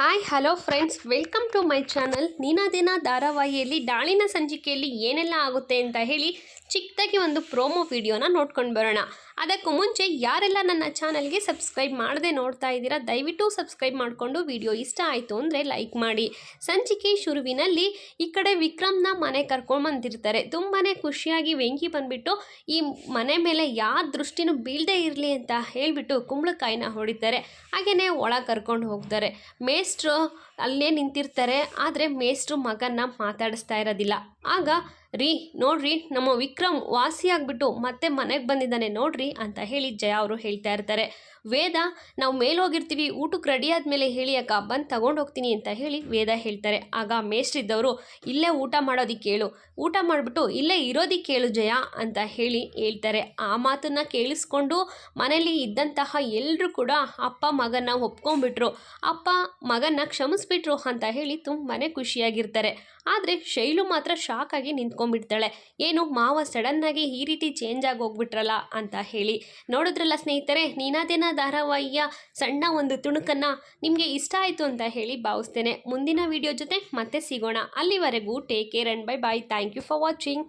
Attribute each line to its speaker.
Speaker 1: Hi hello friends welcome to my channel ದಿನ ಧಾರಾವಾಹಿಯಲ್ಲಿ, ಡಾಳಿನ ಸಂಚಿಕೆಯಲ್ಲಿ ಏನೆಲ್ಲ ಆಗುತ್ತೆ ಅಂತ ಹೇಳಿ ಚಿಕ್ಕದಾಗಿ ಒಂದು ಪ್ರೋಮೋ ವಿಡಿಯೋನ ನೋಡ್ಕೊಂಡು ಬರೋಣ. ಅದಕ್ಕೂ ಮುಂಚೆ ಯಾರೆಲ್ಲ ನನ್ನ ಚಾನಲ್ಗೆ ಸಬ್ಸ್ಕ್ರೈಬ್ ಮಾಡದೆ ನೋಡ್ತಾ ಇದ್ದೀರಾ, ದಯವಿಟ್ಟು ಸಬ್ಸ್ಕ್ರೈಬ್ ಮಾಡಿಕೊಂಡು ವಿಡಿಯೋ ಇಷ್ಟ ಆಯಿತು ಅಂದರೆ ಲೈಕ್ ಮಾಡಿ. ಸಂಚಿಕೆ ಶುರುವಿನಲ್ಲಿ ಈ ಕಡೆ ವಿಕ್ರಮ್ನ ಮನೆ ಕರ್ಕೊಂಡು ಬಂದಿರ್ತಾರೆ. ತುಂಬಾ ಖುಷಿಯಾಗಿ ವೆಂಕಿ ಬಂದ್ಬಿಟ್ಟು ಈ ಮನೆ ಮೇಲೆ ಯಾವ ದೃಷ್ಟಿನೂ ಬೀಳದೇ ಇರಲಿ ಅಂತ ಹೇಳಿಬಿಟ್ಟು ಕುಂಬಳಕಾಯಿನ ಹೊಡಿತಾರೆ. ಹಾಗೆಯೇ ಒಳ ಕರ್ಕೊಂಡು ಹೋಗ್ತಾರೆ. ಮೇಷ್ಟ್ರು ಅಲ್ಲೇ ನಿಂತಿರ್ತಾರೆ ಆದರೆ ಮೇಷ್ಟ್ರು ಮಗನ್ನ ಮಾತಾಡಿಸ್ತಾ ಇರೋದಿಲ್ಲ. ಆಗ ರೀ, ನೋಡ್ರಿ, ನಮ್ಮ ವಿಕ್ರಮ್ ವಾಸಿಯಾಗ್ಬಿಟ್ಟು ಮತ್ತೆ ಮನೆಗೆ ಬಂದಿದ್ದಾನೆ ನೋಡ್ರಿ ಅಂತ ಹೇಳಿ ಜಯ ಅವರು ಹೇಳ್ತಾ ಇರ್ತಾರೆ. ವೇದ, ನಾವು ಮೇಲೋಗಿರ್ತೀವಿ ಊಟಕ್ಕೆ ರೆಡಿ ಆದಮೇಲೆ ಹೇಳಿ ಅಕ್ಕ, ಬಂದು ತಗೊಂಡು ಹೋಗ್ತೀನಿ ಅಂತ ಹೇಳಿ ವೇದ ಹೇಳ್ತಾರೆ. ಆಗ ಮೇಷ್ಟ್ರಿದ್ದವರು, ಇಲ್ಲೇ ಊಟ ಮಾಡೋದಕ್ಕೆ ಕೇಳು, ಊಟ ಮಾಡಿಬಿಟ್ಟು ಇಲ್ಲೇ ಇರೋದಿಕ್ಕೆ ಕೇಳು ಜಯ ಅಂತ ಹೇಳಿ ಹೇಳ್ತಾರೆ. ಆ ಮಾತನ್ನು ಕೇಳಿಸ್ಕೊಂಡು ಮನೆಯಲ್ಲಿ ಇದ್ದಂತಹ ಎಲ್ಲರೂ ಕೂಡ ಅಪ್ಪ ಮಗನ ಒಪ್ಕೊಂಡ್ಬಿಟ್ರು. ಅಪ್ಪ ಮಗನ ಕ್ಷಮಿಸ್ಬಿಟ್ರು ಅಂತ ಹೇಳಿ ತುಂಬಾ ಖುಷಿಯಾಗಿರ್ತಾರೆ. ಆದರೆ ಶೈಲು ಮಾತ್ರ ಶಾಕ್ ಆಗಿ ನಿಂತ್ಕೊಂಡ್ಬಿಡ್ತಾಳೆ ಏನು ಮಾವ ಸಡನ್ನಾಗಿ ಈ ರೀತಿ ಚೇಂಜ್ ಆಗಿ ಹೋಗ್ಬಿಟ್ರಲ್ಲ ಅಂತ ಹೇಳಿ. ನೋಡಿದ್ರಲ್ಲ ಸ್ನೇಹಿತರೆ, ನೀನಾದೇನ ಧಾರಾವಾಹಿಯ ಸಣ್ಣ ಒಂದು ತುಣುಕನ್ನು ನಿಮಗೆ ಇಷ್ಟ ಆಯಿತು ಅಂತ ಹೇಳಿ ಭಾವಿಸ್ತೇನೆ. ಮುಂದಿನ ವಿಡಿಯೋ ಜೊತೆ ಮತ್ತೆ ಸಿಗೋಣ. ಅಲ್ಲಿವರೆಗೂ take care and bye bye thank you for watching